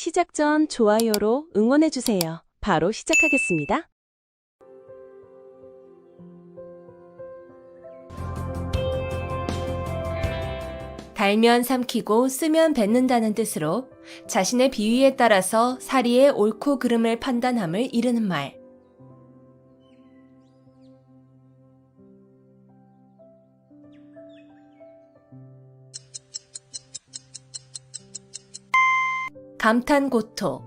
시작 전 좋아요로 응원해주세요. 바로 시작하겠습니다. 달면 삼키고 쓰면 뱉는다는 뜻으로 자신의 비위에 따라서 사리의 옳고 그름을 판단함을 이르는 말. 감탄고토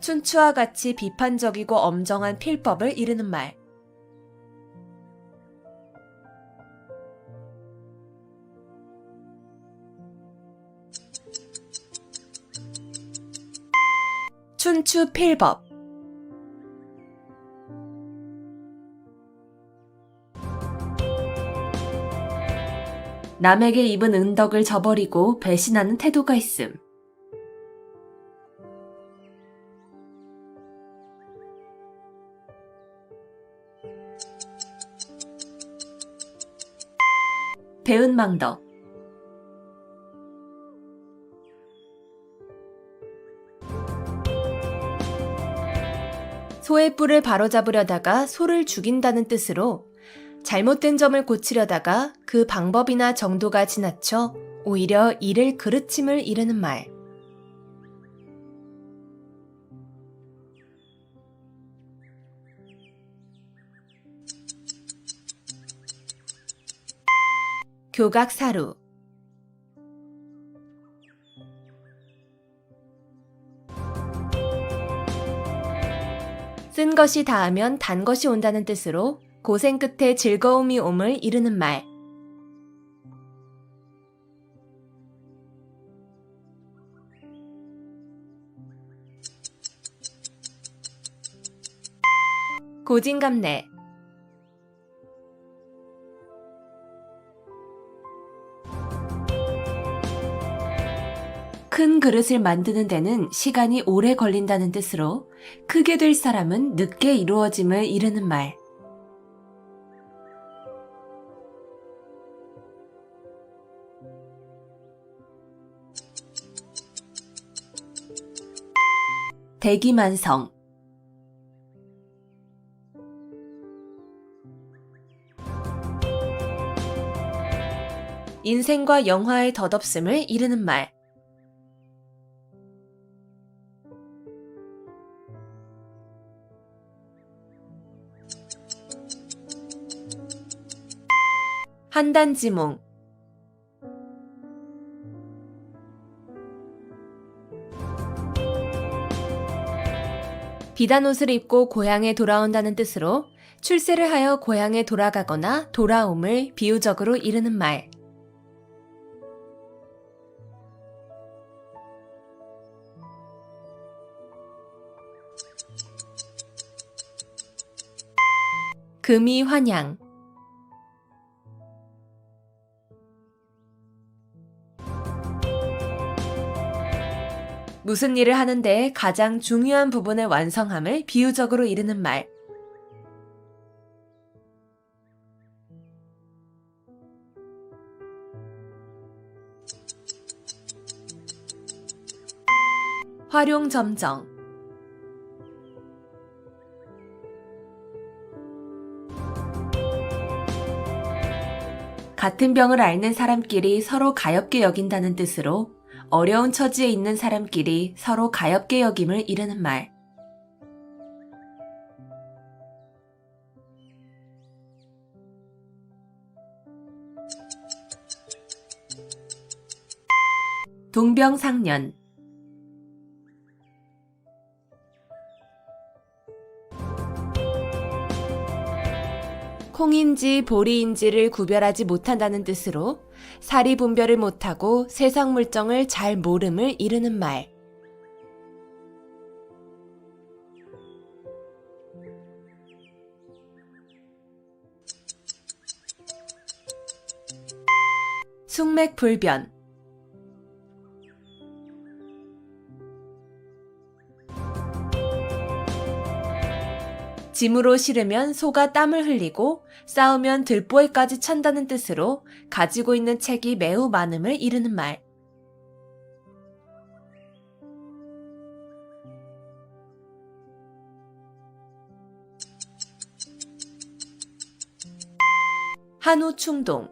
춘추와 같이 비판적이고 엄정한 필법을 이르는 말. 춘추 필법 남에게 입은 은덕을 저버리고 배신하는 태도가 있음. 배은망덕 소의 뿔을 바로잡으려다가 소를 죽인다는 뜻으로 잘못된 점을 고치려다가 그 방법이나 정도가 지나쳐 오히려 이를 그르침을 이르는 말. 교각사루 쓴 것이 닿으면 단 것이 온다는 뜻으로 고생 끝에 즐거움이 옴을 이르는 말. 고진감래 큰 그릇을 만드는 데는 시간이 오래 걸린다는 뜻으로 크게 될 사람은 늦게 이루어짐을 이르는 말. 대기만성 인생과 영화의 덧없음을 이르는 말. 한단지몽 비단 옷을 입고 고향에 돌아온다는 뜻으로 출세를 하여 고향에 돌아가거나 돌아옴을 비유적으로 이르는 말. 금이 환양 무슨 일을 하는데 가장 중요한 부분의 완성함을 비유적으로 이르는 말. 활용 점정 같은 병을 앓는 사람끼리 서로 가엽게 여긴다는 뜻으로 어려운 처지에 있는 사람끼리 서로 가엽게 여김을 이르는 말. 동병상련 콩인지 보리인지를 구별하지 못한다는 뜻으로 사리 분별을 못하고 세상 물정을 잘 모름을 이르는 말. 숙맥불변 짐으로 실으면 소가 땀을 흘리고 싸우면 들보에까지 찬다는 뜻으로 가지고 있는 책이 매우 많음을 이르는 말. 한우 충동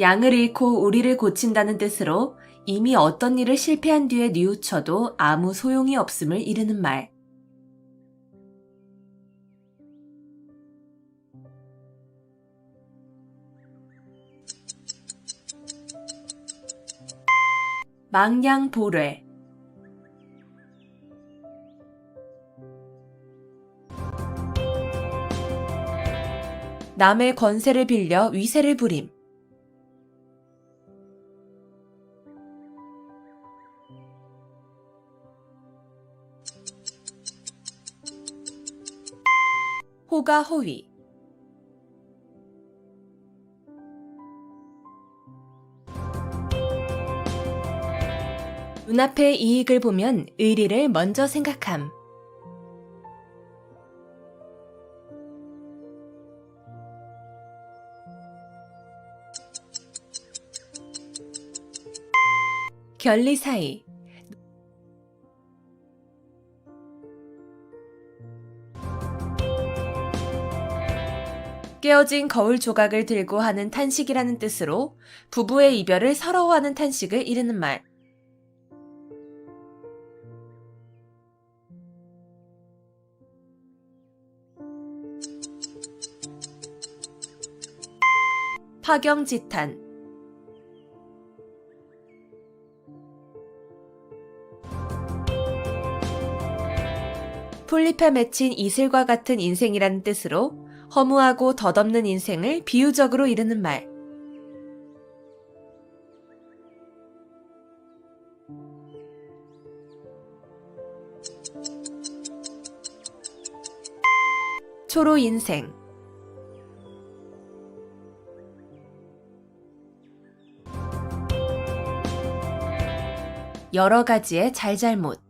양을 잃고 우리를 고친다는 뜻으로 이미 어떤 일을 실패한 뒤에 뉘우쳐도 아무 소용이 없음을 이르는 말. 망량보뢰 남의 권세를 빌려 위세를 부림. 호가 호위 눈앞의 이익을 보면 의리를 먼저 생각함. 결리 사이 깨어진 거울 조각을 들고 하는 탄식이라는 뜻으로 부부의 이별을 서러워하는 탄식을 이르는 말. 파경지탄 풀잎에 맺힌 이슬과 같은 인생이라는 뜻으로 허무하고 덧없는 인생을 비유적으로 이르는 말. 초로 인생 여러 가지의 잘잘못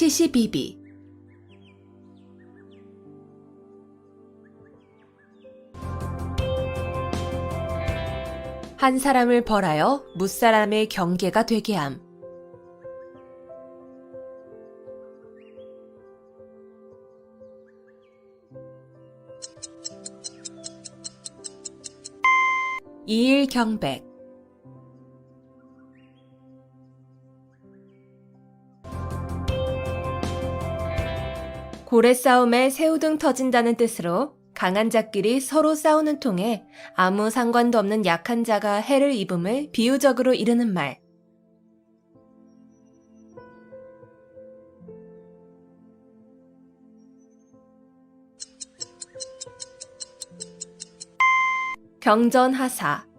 시시비비 한 사람을 벌하여 무사람의 경계가 되게 함. 이일 경백 고래 싸움에 새우등 터진다는 뜻으로 강한 자끼리 서로 싸우는 통에 아무 상관도 없는 약한 자가 해를 입음을 비유적으로 이르는 말. 경전하사